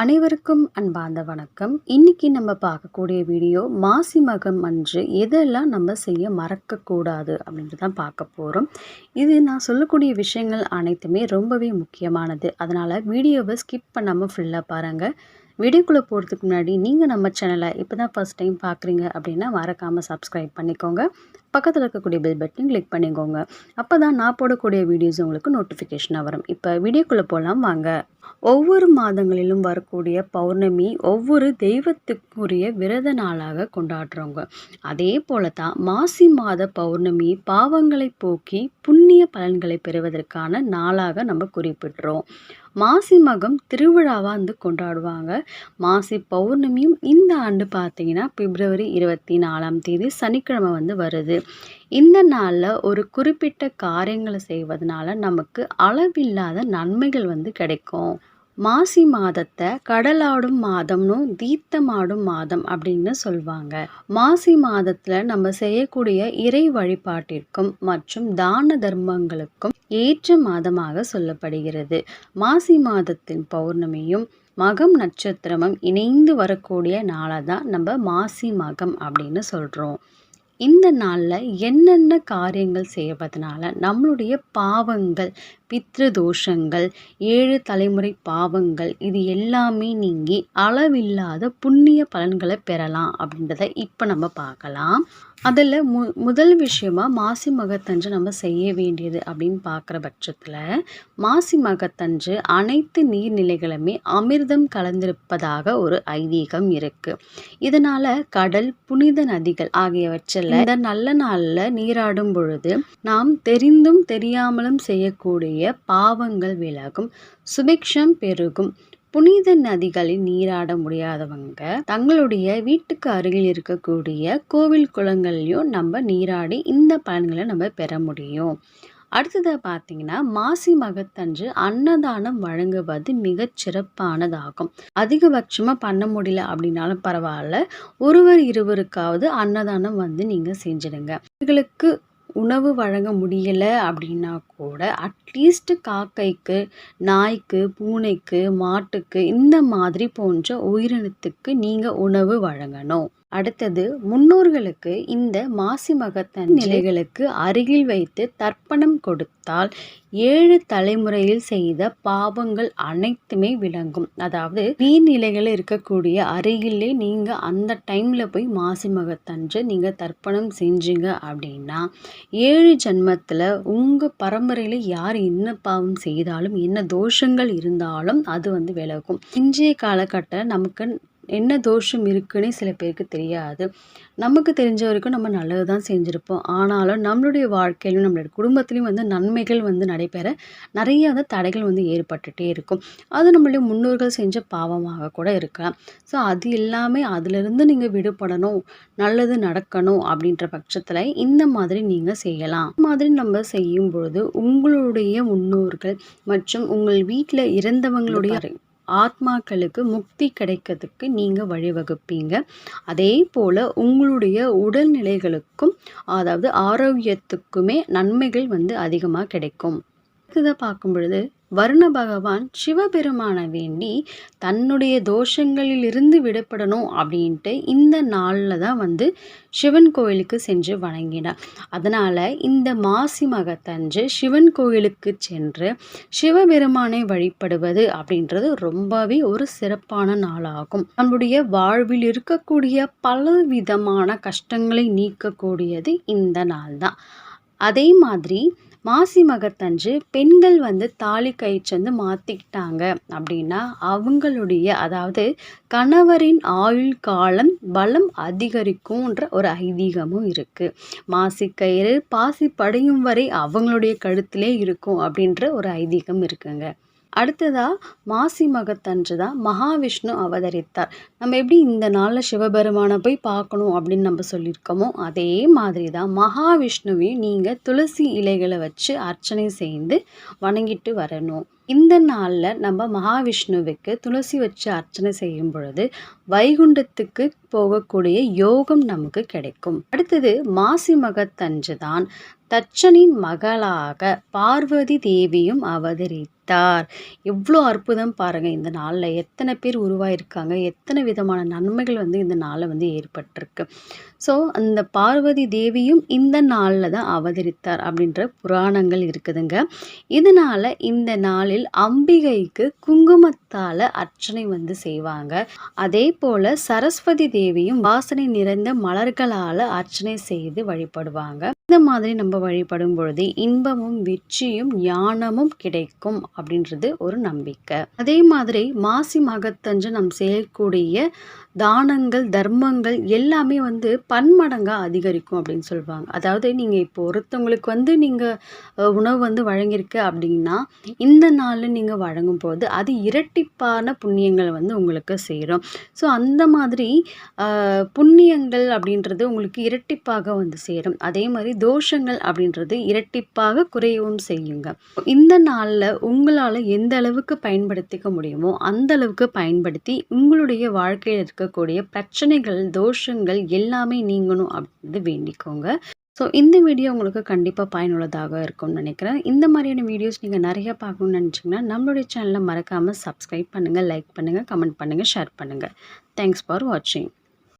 அனைவருக்கும் அன்பார்ந்த வணக்கம். இன்னைக்கு நம்ம பார்க்கக்கூடிய வீடியோ மாசி மகம் அன்று எதெல்லாம் நம்ம செய்ய மறக்கக்கூடாது அப்படின்ட்டு தான் பார்க்க போகிறோம் இது நான் சொல்லக்கூடிய விஷயங்கள் அனைத்துமே ரொம்பவே முக்கியமானது. அதனால் வீடியோவை ஸ்கிப் பண்ணாமல் ஃபுல்லாக பாருங்கள் வீடியோக்குள்ளே போகிறதுக்கு முன்னாடி நீங்கள் நம்ம சேனலை இப்போ தான் ஃபஸ்ட் டைம் பார்க்குறீங்க அப்படின்னா மறக்காமல் சப்ஸ்கிரைப் பண்ணிக்கோங்க. பக்கத்தில் இருக்கக்கூடிய பெல் பட்டன் கிளிக் பண்ணிக்கோங்க. அப்போ தான் நான் போடக்கூடிய வீடியோஸ் உங்களுக்கு நோட்டிஃபிகேஷனாக வரும். இப்போ வீடியோக்குள்ளே போகலாம் வாங்க. ஒவ்வொரு மாதங்களிலும் வரக்கூடிய பௌர்ணமி ஒவ்வொரு தெய்வத்துக்குரிய விரத நாளாக கொண்டாடுறவங்க. அதே போல தான் மாசி மாத பௌர்ணமி பாவங்களை போக்கி புண்ணிய பலன்களை பெறுவதற்கான நாளாக நம்ம குறிப்பிடுறோம். மாசி மகம் திருவிழாவாக வந்து கொண்டாடுவாங்க. மாசி பௌர்ணமியும் இந்த ஆண்டு பார்த்தீங்கன்னா பிப்ரவரி இருபத்தி நாலாம் தேதி சனிக்கிழமை வந்து வருது. இந்த நாளில் ஒரு குறிப்பிட்ட காரியங்களை செய்வதனால நமக்கு அளவில்லாத நன்மைகள் வந்து கிடைக்கும். மாசி மாதத்தை கடலாடும் மாதம்னு தீர்த்தமாடும் மாதம் அப்படின்னு சொல்லுவாங்க மாசி மாதத்தில் நம்ம செய்யக்கூடிய இறை வழிபாட்டிற்கும் மற்றும் தான தர்மங்களுக்கும் ஏற்ற மாதமாக சொல்லப்படுகிறது. மாசி மாதத்தின் பௌர்ணமியும் மகம் நட்சத்திரமும் இணைந்து வரக்கூடிய நாளை தான் நம்ம மாசி மகம் அப்படின்னு சொல்கிறோம் இந்த நாளில் என்னென்ன காரியங்கள் செய்வதனால நம்மளுடைய பாவங்கள் பித்ரு தோஷங்கள் ஏழு தலைமுறை பாவங்கள் இது எல்லாமே நீங்கி அளவில்லாத புண்ணிய பலன்களை பெறலாம் அப்படின்றத இப்போ நம்ம பார்க்கலாம். அதில் மு முதல் விஷயமா மாசி மகத்தன்று நம்ம செய்ய வேண்டியது அப்படின்னு பார்க்குற பட்சத்தில் மாசி மகத்தன்று அனைத்து நீர்நிலைகளுமே அமிர்தம் கலந்திருப்பதாக ஒரு ஐதீகம் இருக்குது இதனால் கடல் புனித நதிகள் ஆகியவற்றில் இந்த நல்ல நாளில் நீராடும் பொழுது நாம் தெரிந்தும் தெரியாமலும் செய்யக்கூடிய பாவங்கள் விலகும் சுபிக்ஷம் பெருகும். புனித நதிகளில் நீராட முடியாதவங்க தங்களுடைய வீட்டுக்கு அருகில் இருக்கக்கூடிய கோவில் குளங்கள்லையும் நம்ம நீராடி இந்த பலன்களை நம்ம பெற முடியும். அடுத்ததாக பார்த்தீங்கன்னா மாசி மகத்தன்று அன்னதானம் வழங்குவது மிக சிறப்பானதாகும். அதிகபட்சமாக பண்ண முடியல அப்படின்னாலும் பரவாயில்ல. ஒருவர் இருவருக்காவது அன்னதானம் வந்து நீங்கள் செஞ்சிடுங்க. இவர்களுக்கு உணவு வழங்க முடியலை அப்படின்னா கூட அட்லீஸ்ட் காக்கைக்கு நாய்க்கு பூனைக்கு மாட்டுக்கு இந்த மாதிரி போன்ற உயிரினத்துக்கு நீங்கள் உணவு வழங்கணும். அடுத்தது முன்னோர்களுக்கு இந்த மாசி மகத்தன் நிலைகளுக்கு அருகில் வைத்து தர்ப்பணம் கொடுத்தால் ஏழு தலைமுறையில் செய்த பாவங்கள் அனைத்துமே விளங்கும். அதாவது நீர்நிலைகள் இருக்கக்கூடிய அருகிலே நீங்கள் அந்த டைமில் போய் மாசி மகத்தன்று நீங்கள் தர்ப்பணம் செஞ்சீங்க அப்படின்னா ஏழு ஜென்மத்தில் உங்கள் பரம்பரையில் யார் என்ன பாவம் செய்தாலும் என்ன தோஷங்கள் இருந்தாலும் அது வந்து விலகும். இன்றைய காலகட்டம் நமக்கு என்ன தோஷம் இருக்குன்னே சில பேருக்கு தெரியாது. நமக்கு தெரிஞ்ச வரைக்கும் நம்ம நல்லது தான் செஞ்சுருப்போம். ஆனாலும் நம்மளுடைய வாழ்க்கையிலும் நம்மளுடைய குடும்பத்துலேயும் வந்து நன்மைகள் வந்து நடைபெற நிறைய வந்து தடைகள் வந்து ஏற்பட்டுகிட்டே இருக்கும். அது நம்மளுடைய முன்னோர்கள் செஞ்ச பாவமாக கூட இருக்கலாம். ஸோ அது எல்லாமே அதிலிருந்து நீங்கள் விடுபடணும் நல்லது நடக்கணும் அப்படின்ற பட்சத்தில் இந்த மாதிரி நீங்கள் செய்யலாம். இந்த மாதிரி நம்ம செய்யும் பொழுது உங்களுடைய முன்னோர்கள் மற்றும் உங்கள் வீட்டில் இறந்தவங்களுடைய ஆத்மாக்களுக்கு முக்தி கிடைக்கிறதுக்கு நீங்கள் வழிவகுப்பீங்க. அதே போல் உங்களுடைய உடல்நிலைகளுக்கும் அதாவது ஆரோக்கியத்துக்குமே நன்மைகள் வந்து அதிகமாக கிடைக்கும். இதை பார்க்கும் பொழுது வருண பகவான் சிவபெருமானை வேண்டி தன்னுடைய தோஷங்களில் இருந்து விடப்படணும் அப்படின்ட்டு இந்த நாளில் தான் வந்து சிவன் கோயிலுக்கு சென்று வணங்கினார். அதனால் இந்த மாசி மகத்தன்று சிவன் கோயிலுக்கு சென்று சிவபெருமானை வழிபடுவது அப்படின்றது ரொம்பவே ஒரு சிறப்பான நாளாகும். நம்முடைய வாழ்வில் இருக்கக்கூடிய பல விதமான கஷ்டங்களை நீக்கக்கூடியது இந்த நாள் தான் அதே மாதிரி மாசி மகத்தன்று பெண்கள் வந்து தாலி கயிற்று வந்து மாற்றிக்கிட்டாங்க அப்படின்னா அவங்களுடைய அதாவது கணவரின் ஆயுள் காலம் பலம் அதிகரிக்கும்ன்ற ஒரு ஐதீகமும் இருக்குது மாசிக்கயிறு பாசி படையும் வரை அவங்களுடைய கழுத்திலே இருக்கும் அப்படின்ற ஒரு ஐதீகம் இருக்குங்க. அடுத்ததாக மாசி மகத்தன்று தான் மகாவிஷ்ணு அவதரித்தார். நம்ம எப்படி இந்த நாளில் சிவபெருமானை போய் பார்க்கணும் அப்படின்னு நம்ம சொல்லியிருக்கோமோ அதே மாதிரி தான் மகாவிஷ்ணுவையும் நீங்கள் துளசி இலைகளை வச்சு அர்ச்சனை செய்து வணங்கிட்டு வரணும். இந்த நாளில் நம்ம மகாவிஷ்ணுவுக்கு துளசி வச்சு அர்ச்சனை செய்யும் பொழுது வைகுண்டத்துக்கு போகக்கூடிய யோகம் நமக்கு கிடைக்கும். அடுத்தது மாசி மகத்தன்று தான் தச்சனின் மகளாக பார்வதி தேவியும் அவதரித்தார் வைத்தார். எவ்வளோ அற்புதம் பாருங்கள் இந்த நாளில். எத்தனை பேர் உருவாயிருக்காங்க. எத்தனை விதமான நன்மைகள் வந்து இந்த நாளில் வந்து ஏற்பட்டிருக்கு. ஸோ அந்த பார்வதி தேவியும் இந்த நாளில் தான் அவதரித்தார் அப்படின்ற புராணங்கள் இருக்குதுங்க. இதனால் இந்த நாளில் அம்பிகைக்கு குங்குமத்தால் அர்ச்சனை வந்து செய்வாங்க. அதே போல் சரஸ்வதி தேவியும் வாசனை நிறைந்த மலர்களால் அர்ச்சனை செய்து வழிபடுவாங்க. இந்த மாதிரி நம்ம வழிபடும் பொழுது இன்பமும் வெற்றியும் ஞானமும் கிடைக்கும் அப்படின்றது ஒரு நம்பிக்கை. அதே மாதிரி மாசி மகத்தன்று நம் செய்யக்கூடிய தானங்கள் தர்மங்கள் எல்லாமே வந்து பன்மடங்காக அதிகரிக்கும் அப்படின்னு சொல்லுவாங்க அதாவது நீங்கள் இப்போ ஒருத்தவங்களுக்கு வந்து நீங்கள் உணவு வந்து வழங்கியிருக்கு அப்படின்னா இந்த நாளில் நீங்கள் வழங்கும் போது அது இரட்டிப்பான புண்ணியங்கள் வந்து உங்களுக்கு சேரும். ஸோ அந்த மாதிரி புண்ணியங்கள் அப்படின்றது உங்களுக்கு இரட்டிப்பாக வந்து சேரும். அதே மாதிரி தோஷங்கள் அப்படின்றது இரட்டிப்பாக குறையவும் செய்யுங்க. இந்த நாளில் உங்களால் எந்த அளவுக்கு பயன்படுத்திக்க முடியுமோ அந்த அளவுக்கு பயன்படுத்தி உங்களுடைய வாழ்க்கையில் இருக்கக்கூடிய பிரச்சனைகள் தோஷங்கள் எல்லாமே நீங்கணும் அப்படின்னு வேண்டிக்கோங்க. ஸோ இந்த வீடியோ உங்களுக்கு கண்டிப்பாக பயனுள்ளதாக இருக்கும்னு நினைக்கிறேன். இந்த மாதிரியான வீடியோஸ் நீங்கள் நிறையா பார்க்கணுன்னு நினச்சிங்கன்னா நம்மளுடைய சேனலை மறக்காமல் சப்ஸ்கிரைப் பண்ணுங்கள் லைக் பண்ணுங்கள் கமெண்ட் பண்ணுங்கள் ஷேர் பண்ணுங்கள் தேங்க்ஸ் ஃபார் வாட்சிங்